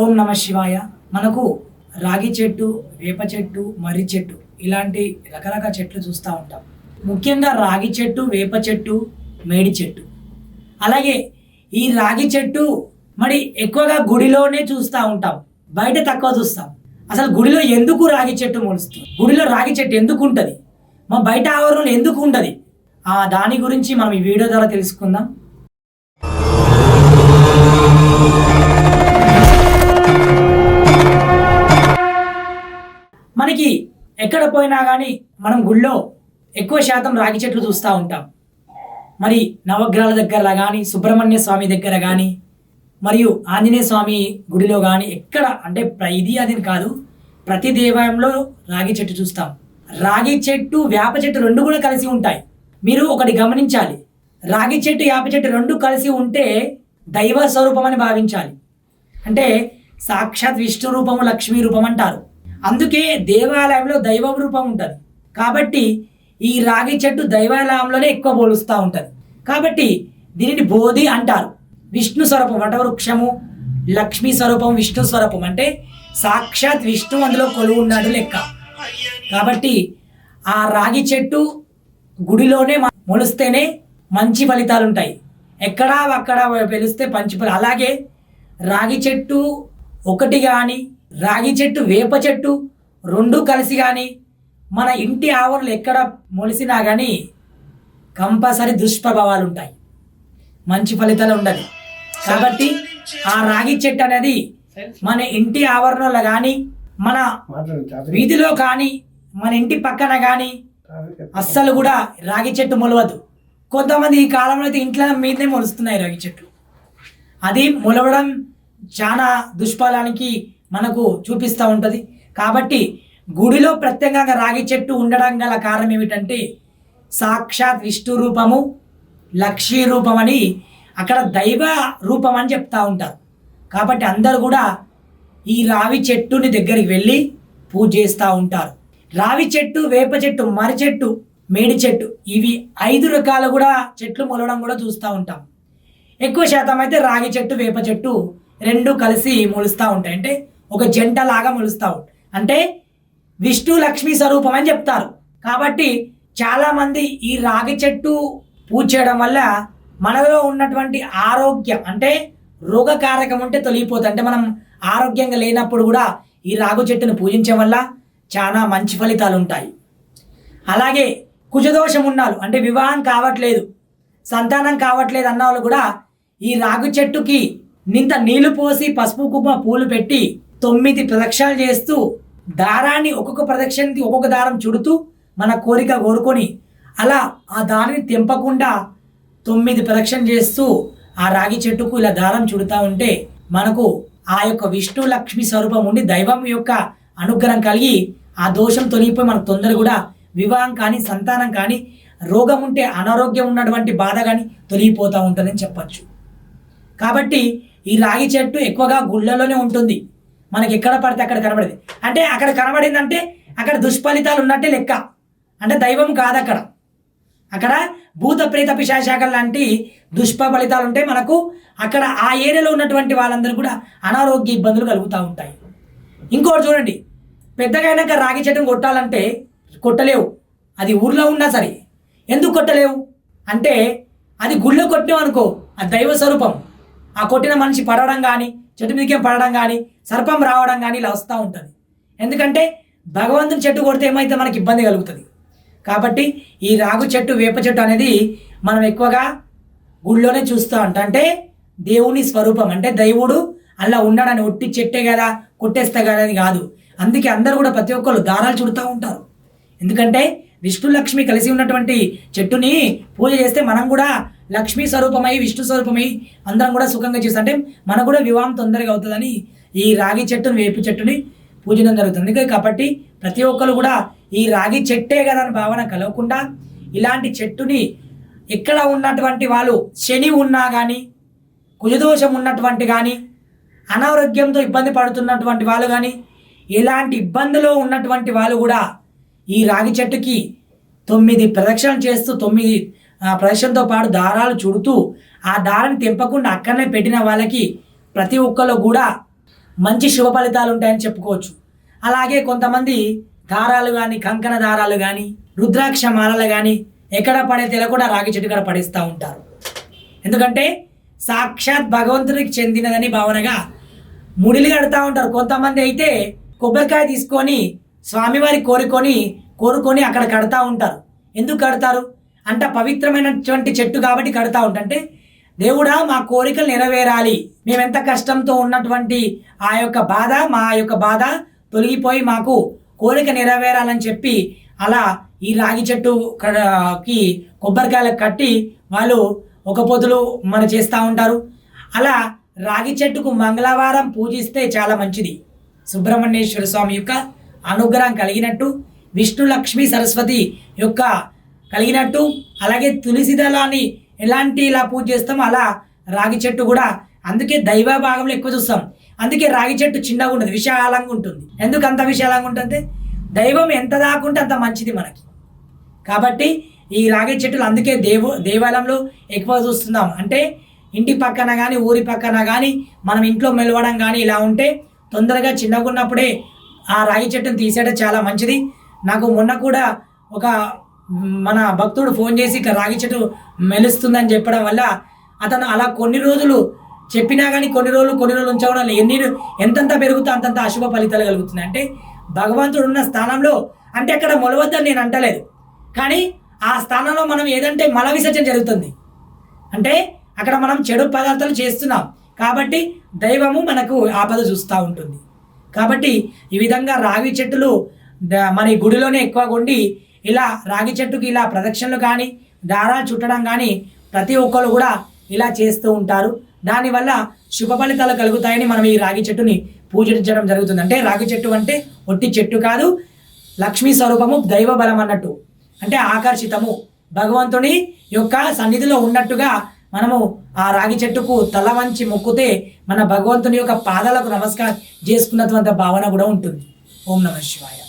ఓం నమ శివాయ. మనకు రాగి చెట్టు వేప చెట్టు మర్రి చెట్టు ఇలాంటి రకరకాల చెట్లు చూస్తూ ఉంటాం. ముఖ్యంగా రాగి చెట్టు వేప చెట్టు మేడి చెట్టు. అలాగే ఈ రాగి చెట్టు మరి ఎక్కువగా గుడిలోనే చూస్తూ ఉంటాం. బయట తక్కువ చూస్తాం. అసలు గుడిలో ఎందుకు రాగి చెట్టు మొలుస్తుంది? గుడిలో రాగి చెట్టు ఎందుకు ఉంటుంది? మా బయట ఆవరణలు ఎందుకు ఉంటుంది? ఆ దాని గురించి మనం ఈ వీడియో ద్వారా తెలుసుకుందాం. పోయినా కానీ మనం గుళ్ళో ఎక్కువ శాతం రాగి చెట్లు చూస్తూ ఉంటాం. మరి నవగ్రహాల దగ్గర కానీ సుబ్రహ్మణ్య స్వామి దగ్గర కానీ మరియు ఆంజనేయ స్వామి గుడిలో కానీ ఎక్కడ అంటే ఇది అది కాదు ప్రతి దేవాలయంలో రాగి చెట్టు చూస్తాం. రాగి చెట్టు వేప చెట్టు రెండు కూడా కలిసి ఉంటాయి. మీరు ఒకటి గమనించాలి. రాగి చెట్టు వేప చెట్టు రెండు కలిసి ఉంటే దైవ స్వరూపం అని భావించాలి. అంటే సాక్షాత్ విష్ణు రూపము లక్ష్మీ రూపం అంటారు. అందుకే దేవాలయంలో దైవ రూపం ఉంటుంది. కాబట్టి ఈ రాగి చెట్టు దైవాలయంలోనే ఎక్కువ పోలుస్తూ ఉంటుంది. కాబట్టి దీనిని బోధి అంటారు. విష్ణు స్వరూపం వటవృక్షము లక్ష్మీ స్వరూపం విష్ణు స్వరూపం అంటే సాక్షాత్ విష్ణు అందులో కొలువు ఉన్నాడు లెక్క. కాబట్టి ఆ రాగి చెట్టు గుడిలోనే మొలిస్తేనే మంచి ఫలితాలు ఉంటాయి ఎక్కడా అక్కడ పెలిస్తే పంచి అలాగే రాగి చెట్టు ఒకటి కానీ రాగి చెట్టు వేప చెట్టు రెండు కలిసి కానీ మన ఇంటి ఆవరణలు ఎక్కడ మొలిసినా కానీ కంపల్సరీ దుష్ప్రభావాలు ఉంటాయి. మంచి ఫలితాలు ఉండదు. కాబట్టి ఆ రాగి చెట్టు అనేది మన ఇంటి ఆవరణలో కానీ మన వీధిలో కానీ మన ఇంటి పక్కన కానీ అస్సలు కూడా రాగి చెట్టు మొలవదు. కొంతమంది ఈ కాలంలో అయితే ఇంట్లో మీదనే మొలుస్తున్నాయి రాగి చెట్లు. అది మొలవడం చాలా దుష్ఫలానికి మనకు చూపిస్తూ ఉంటుంది. కాబట్టి గుడిలో ప్రత్యేకంగా రాగి చెట్టు ఉండడం గల కారణం ఏమిటంటే సాక్షాత్ విష్ణు రూపము లక్ష్మీ రూపం అని అక్కడ దైవ రూపం అని చెప్తూ ఉంటారు. కాబట్టి అందరూ కూడా ఈ రావి చెట్టుని దగ్గరికి వెళ్ళి పూజ చేస్తూ ఉంటారు. రావి చెట్టు వేప చెట్టు మర్రి చెట్టు మేడి చెట్టు ఇవి ఐదు రకాలు కూడా చెట్లు మొలవడం కూడా చూస్తూ ఉంటాం. ఎక్కువ శాతం అయితే రాగి చెట్టు వేప చెట్టు రెండు కలిసి మొలుస్తూ ఉంటాయి. అంటే ఒక జంట లాగా మొలుస్తూ అంటే విష్ణు లక్ష్మి స్వరూపం అని చెప్తారు. కాబట్టి చాలామంది ఈ రాగి చెట్టు పూజ చేయడం వల్ల మనలో ఉన్నటువంటి ఆరోగ్యం అంటే రోగకారకం ఉంటే తొలగిపోతుంది. అంటే మనం ఆరోగ్యంగా లేనప్పుడు కూడా ఈ రాగు చెట్టును పూజించడం వల్ల చాలా మంచి ఫలితాలు ఉంటాయి. అలాగే కుజదోషం ఉన్నారు అంటే వివాహం కావట్లేదు సంతానం కావట్లేదు అన్న వాళ్ళు కూడా ఈ రాగు చెట్టుకి నింత నీళ్ళు పోసి పసుపు కుమ్మ పూలు పెట్టి తొమ్మిది ప్రదక్షిణలు చేస్తూ దారాన్ని ఒక్కొక్క ప్రదక్షిణకి ఒక్కొక్క దారం చుడుతూ మన కోరిక కోరుకొని అలా ఆ దారిని తెంపకుండా తొమ్మిది ప్రదక్షిణ చేస్తూ ఆ రాగి చెట్టుకు ఇలా దారం చుడుతూ ఉంటే మనకు ఆ యొక్క విష్ణు లక్ష్మి స్వరూపం ఉండి దైవం యొక్క అనుగ్రహం కలిగి ఆ దోషం తొలగిపోయి మనకు తొందర కూడా వివాహం కానీ సంతానం కానీ రోగం ఉంటే అనారోగ్యం ఉన్నటువంటి బాధ కానీ తొలగిపోతూ ఉంటుందని చెప్పచ్చు. కాబట్టి ఈ రాగి చెట్టు ఎక్కువగా గుళ్ళలోనే ఉంటుంది. మనకి ఎక్కడ పడితే అక్కడ కనబడేది. అంటే అక్కడ కనబడిందంటే అక్కడ దుష్ఫలితాలు ఉన్నట్టే లెక్క. అంటే దైవం కాదు అక్కడ. అక్కడ భూత ప్రేత పిశాశాఖలు లాంటి దుష్ప ఫలితాలు ఉంటే మనకు అక్కడ ఆ ఏరియాలో ఉన్నటువంటి వాళ్ళందరూ కూడా అనారోగ్య ఇబ్బందులు కలుగుతూ ఉంటాయి. ఇంకోటి చూడండి. పెద్దగా అయినాక రాగి చెట్టును కొట్టాలంటే కొట్టలేవు. అది ఊర్లో ఉన్నా సరే. ఎందుకు కొట్టలేవు? అంటే అది గుళ్ళో కొట్టినావు అనుకో ఆ దైవ స్వరూపం. ఆ కొట్టిన మనిషి పడడం కానీ చెట్టు మీదకే పడడం కానీ సర్పం రావడం కానీ ఇలా వస్తూ ఉంటుంది. ఎందుకంటే భగవంతుని చెట్టు కొడితే ఏమైతే మనకి ఇబ్బంది కలుగుతుంది. కాబట్టి ఈ రాగు చెట్టు వేప చెట్టు అనేది మనం ఎక్కువగా గుళ్ళోనే చూస్తూ ఉంటాం. అంటే దేవుని స్వరూపం అంటే దైవుడు అలా ఉన్నాడని ఒట్టి చెట్టే కదా కొట్టేస్తే కదా అని కాదు. అందుకే అందరూ కూడా ప్రతి ఒక్కరు దారాలు చుడుతూ ఉంటారు. ఎందుకంటే విష్ణు లక్ష్మి కలిసి ఉన్నటువంటి చెట్టుని పూజ చేస్తే మనం కూడా లక్ష్మీ స్వరూపమై విష్ణు స్వరూపమై అందరం కూడా సుఖంగా చేస్తాం అంటే మనకు కూడా వివాహం తొందరగా అవుతుందని ఈ రాగి చెట్టుని వేపు చెట్టుని పూజనం జరుగుతుంది. అందుకే కాబట్టి ప్రతి ఒక్కరు కూడా ఈ రాగి చెట్టే కదా అని భావన కలగకుండా ఇలాంటి చెట్టుని ఎక్కడ ఉన్నటువంటి వాళ్ళు శని ఉన్నా కానీ కుజదోషం ఉన్నటువంటి కానీ అనారోగ్యంతో ఇబ్బంది పడుతున్నటువంటి వాళ్ళు కానీ ఎలాంటి ఇబ్బందిలో ఉన్నటువంటి వాళ్ళు కూడా ఈ రాగి చెట్టుకి తొమ్మిది ప్రదక్షిణలు చేస్తూ తొమ్మిది ఆ, పాటు దారాలు చుడుతూ ఆ దారాన్ని తెంపకుండా అక్కడనే పెట్టిన వాళ్ళకి ప్రతి ఒక్కరు కూడా మంచి శుభ ఫలితాలు ఉంటాయని చెప్పుకోవచ్చు. అలాగే కొంతమంది దారాలు కానీ కంకణ దారాలు కానీ రుద్రాక్ష మాలలు కానీ ఎక్కడ పడితే కూడా రాగి చెట్టు కూడా పడేస్తూ ఉంటారు. ఎందుకంటే సాక్షాత్ భగవంతుడికి చెందినదని భావనగా ముడిలు కడతా ఉంటారు. కొంతమంది అయితే కొబ్బరికాయ తీసుకొని స్వామివారి కోరుకొని కోరుకొని అక్కడ కడతా ఉంటారు. ఎందుకు కడతారు? అంట పవిత్రమైనటువంటి చెట్టు కాబట్టి కడతా ఉంటే. దేవుడా మా కోరికలు నెరవేరాలి. మేమెంత కష్టంతో ఉన్నటువంటి ఆ యొక్క బాధ మా యొక్క బాధ తొలగిపోయి మాకు కోరిక నెరవేరాలని చెప్పి అలా ఈ రాగి చెట్టు కి కొబ్బరికాయలకు కట్టి వాళ్ళు ఒక పొదులు మన చేస్తూ ఉంటారు. అలా రాగి చెట్టుకు మంగళవారం పూజిస్తే చాలా మంచిది. సుబ్రహ్మణ్యేశ్వర స్వామి యొక్క అనుగ్రహం కలిగినట్టు విష్ణు లక్ష్మి సరస్వతి యొక్క కలిగినట్టు అలాగే తులసి దళాన్ని ఎలాంటి ఇలా పూజ చేస్తామో అలా రాగి చెట్టు కూడా అందుకే దైవ భాగంలో ఎక్కువ చూస్తాం. అందుకే రాగి చెట్టు చిన్నగా ఉంటుంది విశాలంగా ఉంటుంది. ఎందుకు అంత విశాలంగా ఉంటుంది? దైవం ఎంత దాకుంటే అంత మంచిది మనకి. కాబట్టి ఈ రాగి చెట్టులు అందుకే దేవు దేవాలయంలో ఎక్కువ చూస్తున్నాం. అంటే ఇంటి పక్కన కానీ ఊరి పక్కన కానీ మనం ఇంట్లో మెలవడం కానీ ఇలా ఉంటే తొందరగా చిన్నగా ఉన్నప్పుడే ఆ రాగి చెట్టును తీసేయడం చాలా మంచిది. నాకు మొన్న కూడా ఒక మన భక్తుడు ఫోన్ చేసి ఇక రాగి చెట్టు మెలుస్తుందని చెప్పడం వల్ల అతను అలా కొన్ని రోజులు చెప్పినా కానీ కొన్ని రోజులు కొన్ని రోజులు ఉంచడం ఎన్ని ఎంతంత పెరుగుతా అంతంత అశుభ ఫలితాలు కలుగుతున్నాయి. అంటే భగవంతుడు ఉన్న స్థానంలో అంటే అక్కడ మొలవద్దని నేను అంటలేదు. కానీ ఆ స్థానంలో మనం ఏదంటే మల విసర్జన జరుగుతుంది. అంటే అక్కడ మనం చెడు పదార్థాలు చేస్తున్నాం. కాబట్టి దైవము మనకు ఆపద చూస్తూ ఉంటుంది. కాబట్టి ఈ విధంగా రాగి చెట్టులు మన గుడిలోనే ఎక్కువగా ఉండి ఇలా రాగి చెట్టుకి ఇలా ప్రదక్షిణలు కానీ దారాలు చుట్టడం కానీ ప్రతి ఒక్కరు కూడా ఇలా చేస్తూ ఉంటారు. దానివల్ల శుభ ఫలితాలు కలుగుతాయని మనం ఈ రాగి చెట్టుని పూజించడం జరుగుతుంది. అంటే రాగి చెట్టు అంటే ఒట్టి చెట్టు కాదు లక్ష్మీ స్వరూపము దైవ బలం అన్నట్టు. అంటే ఆకర్షితము. భగవంతుని యొక్క సన్నిధిలో ఉన్నట్టుగా మనము ఆ రాగి చెట్టుకు తల వంచి మొక్కుతే మన భగవంతుని యొక్క పాదాలకు నమస్కారం చేసుకున్నటువంటి భావన కూడా ఉంటుంది. ఓం నమ శివాయ.